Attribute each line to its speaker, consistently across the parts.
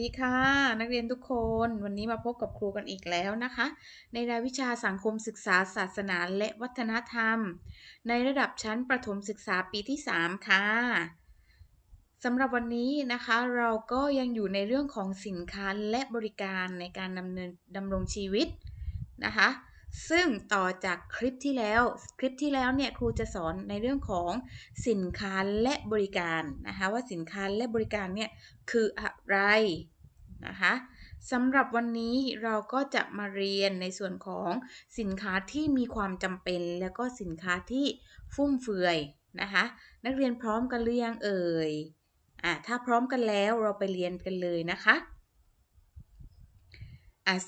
Speaker 1: ดีค่ะ นักเรียนทุกคนวันนี้มาพบกับครูกันอีกแล้วนะคะ ในรายวิชาสังคมศึกษาศาสนาและวัฒนธรรม ในระดับชั้นประถมศึกษาปีที่ 3 ค่ะสำหรับวันนี้นะคะเราก็ยังอยู่ในเรื่องของสินค้าและบริการในการดำเนินดำรงชีวิตนะคะ ซึ่งต่อจากคลิปที่แล้ว คลิปที่แล้วเนี่ยครูจะสอนในเรื่องของสินค้าและบริการนะคะว่าสินค้าและบริการเนี่ยคืออะไรนะคะสำหรับวันนี้เราก็จะมาเรียนในส่วนของสินค้าที่มีความจำเป็น แล้วก็สินค้าที่ฟุ่มเฟือยนะคะนักเรียนพร้อมกันหรือยังเอ่ยอะถ้าพร้อมกันแล้วเราไปเรียนกันเลยนะคะ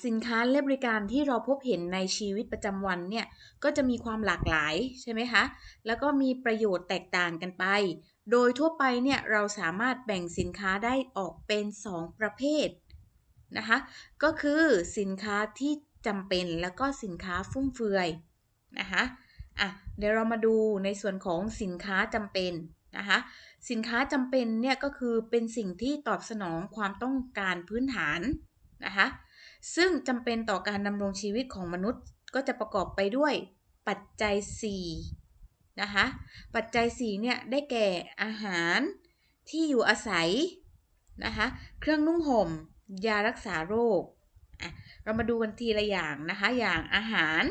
Speaker 1: สินค้าและบริการที่เราพบเห็นในชีวิตประจำวันเนี่ยก็จะมีความหลากหลายใช่ไหมคะ แล้วก็มีประโยชน์แตกต่างกันไป โดยทั่วไปเนี่ยเราสามารถแบ่งสินค้าได้ออกเป็น 2 ประเภทนะคะก็คือสินค้าที่จำเป็นแล้วก็สินค้าฟุ่มเฟือยนะคะอะเดี๋ยวเรามาดูในส่วนของสินค้าจำเป็นนะคะสินค้าจำเป็นเนี่ยก็คือเป็นสิ่งที่ตอบสนองความต้องการพื้นฐานนะคะ ซึ่งจำเป็นต่อการดำรงชีวิตของมนุษย์ก็จะประกอบไปด้วยปัจจัย 4 นะคะ ปัจจัย 4 เนี่ย ได้แก่อาหารที่อยู่อาศัยนะคะ เครื่องนุ่งห่ม ยารักษาโรค เรามาดูกันทีละอย่างนะคะ อย่างอาหาร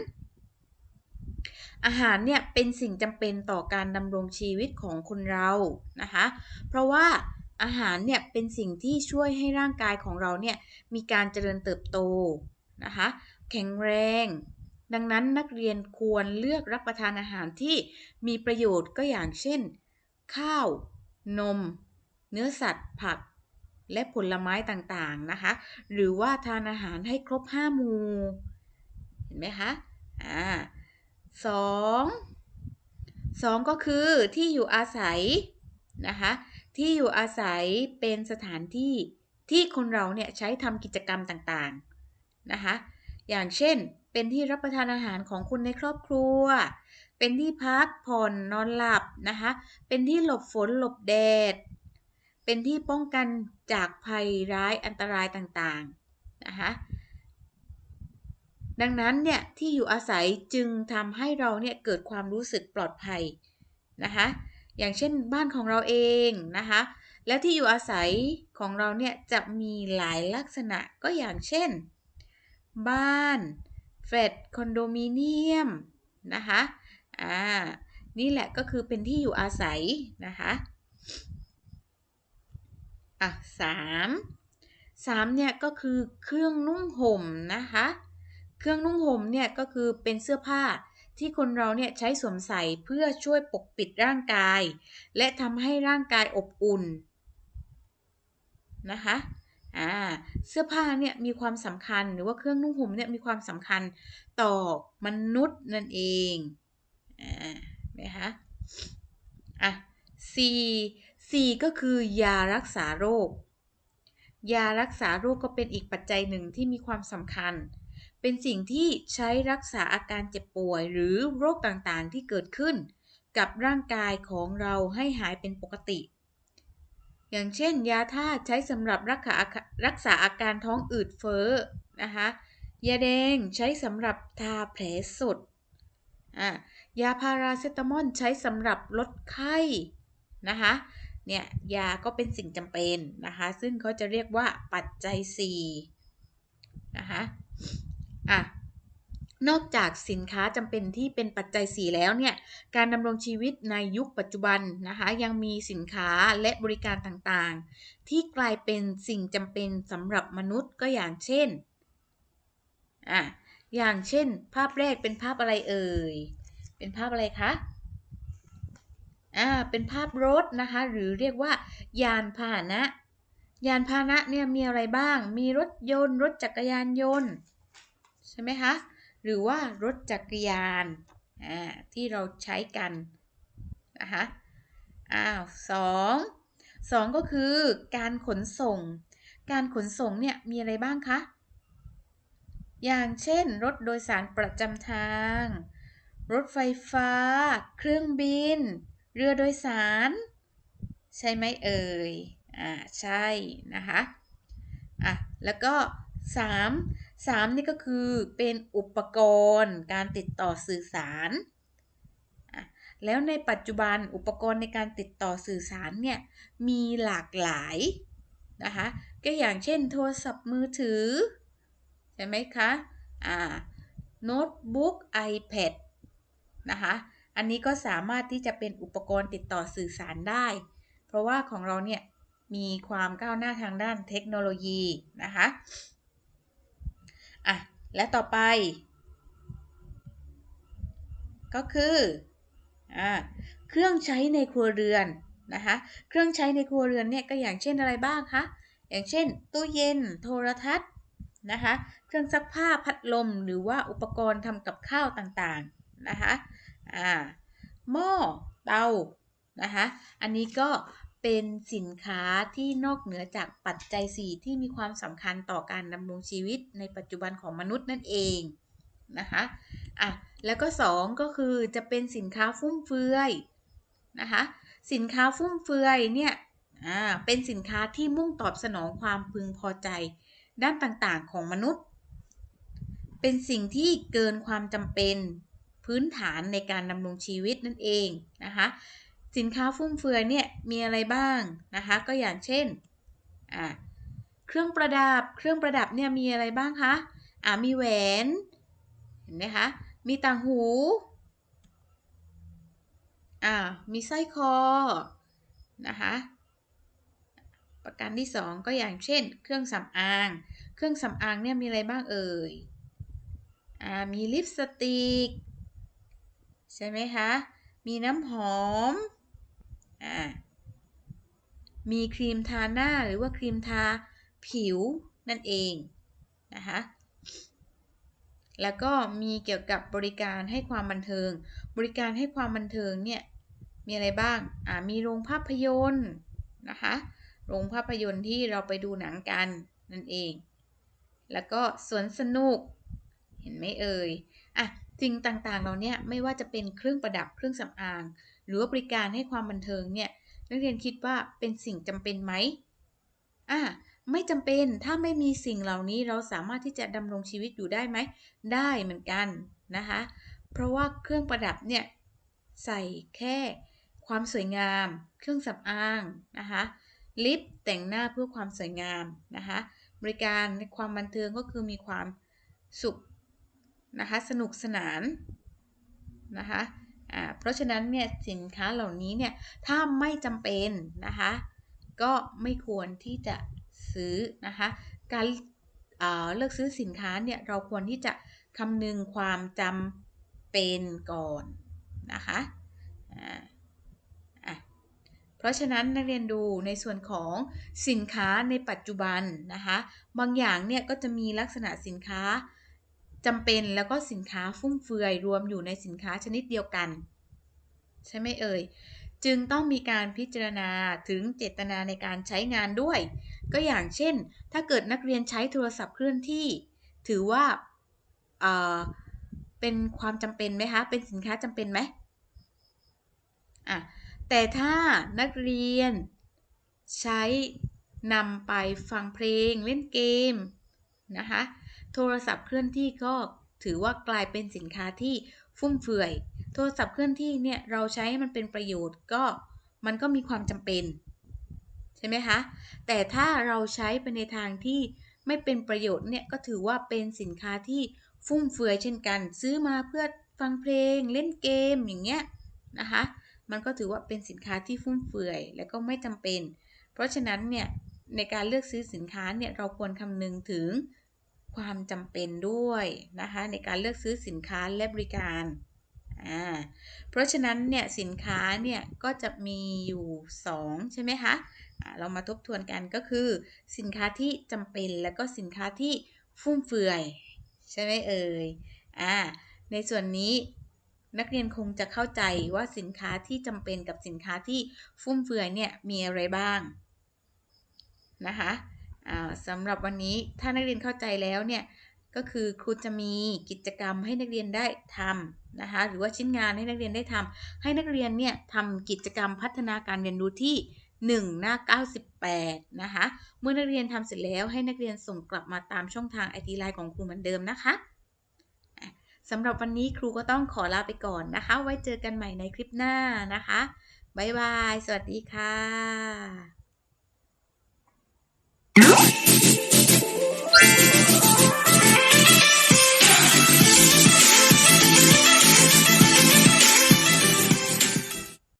Speaker 1: อาหารเนี่ยเป็นสิ่งจำเป็นต่อการดำรงชีวิตของคนเรานะคะ เพราะว่า อาหารเนี่ยเป็นสิ่งที่ช่วยให้ร่างกายของเราเนี่ยมีการเจริญเติบโตนะคะแข็งแรง ดังนั้นนักเรียนควรเลือกรับประทานอาหารที่มีประโยชน์ก็อย่างเช่น ข้าว นม เนื้อสัตว์ ผัก และผลไม้ต่างๆนะคะ หรือว่าทานอาหารให้ครบ5หมู่ เห็นไหมคะ อ่าสองสองก็คือที่อยู่อาศัยนะคะ ที่อยู่อาศัยเป็นสถานที่ที่คนเราเนี่ยใช้ทำกิจกรรมต่างๆนะคะอย่างเช่นเป็นที่รับประทานอาหารของคนในครอบครัว เป็นที่พักผ่อนนอนหลับนะคะเป็นที่หลบฝนหลบแดด เป็นที่ป้องกันจากภัยร้ายอันตรายต่างๆนะคะดังนั้นเนี่ยที่อยู่อาศัยจึงทำให้เราเนี่ยเกิดความรู้สึกปลอดภัยนะคะ อย่างเช่นบ้านของเราเองนะคะ และที่อยู่อาศัยของเราเนี่ยจะมีหลายลักษณะก็อย่างเช่น บ้านเฟลตคอนโดมิเนียมนะคะอ่านี่แหละก็คือเป็นที่อยู่อาศัยนะคะอะสามสามเนี่ยก็คือเครื่องนุ่งห่มนะคะ เครื่องนุ่งห่มเนี่ยก็คือเป็นเสื้อผ้า ที่คนเราเนี่ยใช้สวมใส่เพื่อช่วยปกปิดร่างกาย และทำให้ร่างกายอบอุ่นนะคะอ่าเสื้อผ้าเนี่ยมีความสำคัญหรือว่าเครื่องนุ่งห่มเนี่ยมีความสำคัญต่อมนุษย์นั่นเองอ่านะคะอะสี่สี่ก็คือยารักษาโรค ยารักษาโรคก็เป็นอีกปัจจัยหนึ่งที่มีความสำคัญ เป็นสิ่งที่ใช้รักษาอาการเจ็บป่วยหรือโรคต่างๆ ที่เกิดขึ้น กับร่างกายของเราให้หายเป็นปกติ อย่างเช่น ยาธาตุใช้สำหรับรักษารักษาอาการท้องอืดเฟ้อนะคะยาแดงใช้สำหรับทาแผลสดอ่ยาพาราเซตามอลใช้สำหรับลดไข้นะคะเนี่ยยาก็เป็นสิ่งจำเป็นนะคะ ซึ่งเขาจะเรียกว่าปัจจัย4นะคะ อะนอกจากสินค้าจำเป็นที่เป็นปัจจัยสีแล้วเนี่ย การดำรงชีวิตในยุคปัจจุบันนะคะ ยังมีสินค้าและบริการต่างๆ ที่กลายเป็นสิ่งจำเป็นสำหรับมนุษย์ก็อย่างเช่น อะ อย่างเช่น ภาพแรกเป็นภาพอะไรเอ่ย เป็นภาพอะไรคะ อ่า เป็นภาพรถนะคะ หรือเรียกว่า ยานพาหนะ ยานพาหนะเนี่ยมีอะไรบ้าง มีรถยนต์ รถจักรยานยนต์ ใช่ไหมคะ หรือว่ารถจักรยานที่เราใช้กันนะคะอ้าวสองสองก็คือการขนส่ง การขนส่งเนี่ยมีอะไรบ้างคะ อย่างเช่น รถโดยสารประจำทาง รถไฟฟ้า เครื่องบิน เรือโดยสาร ใช่ไหมเอ่ย อ่า ใช่นะคะ อะ แล้วก็ 3 3 นี่ก็คือเป็นอุปกรณ์การติดต่อสื่อสาร แล้วในปัจจุบันอุปกรณ์ในการติดต่อสื่อสารเนี่ยมีหลากหลายนะคะก็อย่างเช่นโทรศัพท์มือถือ ใช่ไหมคะอ่าโน้ตบุ๊ก iPad นะคะอันนี้ก็สามารถที่จะเป็นอุปกรณ์ติดต่อสื่อสารได้ เพราะว่าของเราเนี่ยมีความก้าวหน้าทางด้านเทคโนโลยีนะคะ อะ และต่อไป ก็คืออ่าเครื่องใช้ในครัวเรือนนะคะ เครื่องใช้ในครัวเรือนเนี่ยก็อย่างเช่นอะไรบ้างคะ อย่างเช่น ตู้เย็น โทรทัศน์นะคะ เครื่องซักผ้าพัดลม หรือว่าอุปกรณ์ทำกับข้าวต่างๆนะคะ อ่า หม้อ เตา นะคะ อันนี้ก็ เป็นสินค้าที่นอกเหนือจากปัจจัย 4 ที่มีความสำคัญต่อการดำรงชีวิตในปัจจุบันของมนุษย์นั่นเองนะคะอะแล้วก็ 2 ก็คือจะเป็นสินค้าฟุ่มเฟือยนะคะสินค้าฟุ่มเฟือยเนี่ยอ่าเป็นสินค้าที่มุ่งตอบสนองความพึงพอใจ ด้านต่างๆของมนุษย์ เป็นสิ่งที่เกินความจำเป็นพื้นฐานในการดำรงชีวิตนั่นเองนะคะ สินค้าฟุ่มเฟือยเนี่ยมีอะไรบ้างนะคะก็อย่างเช่นอ่าเครื่องประดับเครื่องประดับเนี่ยมีอะไรบ้างคะอ่ามีแหวนเห็นไหมคะมีต่างหูอ่ามีสร้อยคอนะคะประการที่ 2 ก็อย่างเช่น เครื่องสำอาง เครื่องสำอางเนี่ยมีอะไรบ้างเอ่ยอ่ามีลิปสติกใช่ไหมคะ มีน้ำหอม อ่ามีครีมทาหน้าหรือว่าครีมทาผิวนั่นเองนะคะแล้วก็มีเกี่ยวกับบริการให้ความบันเทิง บริการให้ความบันเทิงเนี่ยมีอะไรบ้าง อ่า มีโรงภาพยนตร์นะคะ โรงภาพยนตร์ที่เราไปดูหนังกันนั่นเอง แล้วก็สวนสนุก เห็นไหมเอ่ย อะสิ่งต่างๆเราเนี่ยไม่ว่าจะเป็นเครื่องประดับเครื่องสำอาง หรือว่าบริการให้ความบันเทิงเนี่ยนักเรียนคิดว่าเป็นสิ่งจำเป็นไหมอะไม่จำเป็นถ้าไม่มีสิ่งเหล่านี้เราสามารถที่จะดำรงชีวิตอยู่ได้ไหม ได้เหมือนกันนะคะ เพราะว่าเครื่องประดับเนี่ยใส่แค่ความสวยงาม เครื่องสำอางนะคะลิปแต่งหน้าเพื่อความสวยงามนะคะบริการในความบันเทิงก็คือมีความสุขนะคะสนุกสนานนะคะ อ่าเพราะฉะนั้นเนี่ยสินค้าเหล่านี้เนี่ยถ้าไม่จำเป็นนะคะก็ไม่ควรที่จะซื้อนะคะการเลือกซื้อสินค้าเนี่ยเราควรที่จะคำนึงความจำเป็นก่อนนะคะเพราะฉะนั้นนักเรียนดูในส่วนของสินค้าในปัจจุบันนะคะบางอย่างเนี่ยก็จะมีลักษณะสินค้าจำเป็นแล้วก็สินค้าฟุ่มเฟือยรวมอยู่ในสินค้าชนิดเดียวกัน ใช่ไหมเอ่ย จึงต้องมีการพิจารณาถึงเจตนาในการใช้งานด้วย ก็อย่างเช่น ถ้าเกิดนักเรียนใช้โทรศัพท์เคลื่อนที่ ถือว่าเเป็นความจำเป็นไหมคะ เป็นสินค้าจำเป็นไหมอะ แต่ถ้านักเรียนใช้นำไปฟังเพลงเล่นเกมนะคะ โทรศัพท์เคลื่อนที่ก็ถือว่ากลายเป็นสินค้าที่ฟุ่มเฟือย โทรศัพท์เคลื่อนที่เนี่ยเราใช้ให้มันเป็นประโยชน์ก็มันก็มีความจำเป็นใช่ไหมคะ แต่ถ้าเราใช้ไปในทางที่ไม่เป็นประโยชน์เนี่ยก็ถือว่าเป็นสินค้าที่ฟุ่มเฟือยเช่นกัน ซื้อมาเพื่อฟังเพลงเล่นเกมอย่างเงี้ยนะคะ มันก็ถือว่าเป็นสินค้าที่ฟุ่มเฟือยและก็ไม่จำเป็น เพราะฉะนั้นเนี่ยในการเลือกซื้อสินค้าเนี่ยเราควรคำนึงถึงความจำเป็นด้วยนะคะในการเลือกซื้อสินค้าและบริการ อ่าเพราะฉะนั้นเนี่ยสินค้าเนี่ยก็จะมีอยู่ 2 ใช่ไหมคะะเรามาทบทวนกันก็คือ สินค้าที่จำเป็นแล้วก็สินค้าที่ฟุ่มเฟือยใช่ไหมเอ่ยอ่าในส่วนนี้นักเรียนคงจะเข้าใจว่าสินค้าที่จำเป็นกับสินค้าที่ฟุ่มเฟือยเนี่ยมีอะไรบ้างนะคะสำหรับวันนี้ถ้านักเรียนเข้าใจแล้วเนี่ย ก็คือครูจะมีกิจกรรมให้นักเรียนได้ทำนะคะหรือว่าชิ้นงานให้นักเรียนได้ทำให้นักเรียนเนี่ยทำกิจกรรมพัฒนาการเรียนรู้ที่1หน้า 98 นะคะ เมื่อนักเรียนทำเสร็จแล้วให้นักเรียนส่งกลับมาตามช่องทางไอทีไลน์ของครูเหมือนเดิมนะคะสำหรับวันนี้ครูก็ต้องขอลาไปก่อนนะคะ ไว้เจอกันใหม่ในคลิปหน้านะคะ บ๊ายบาย สวัสดีค่ะ はい。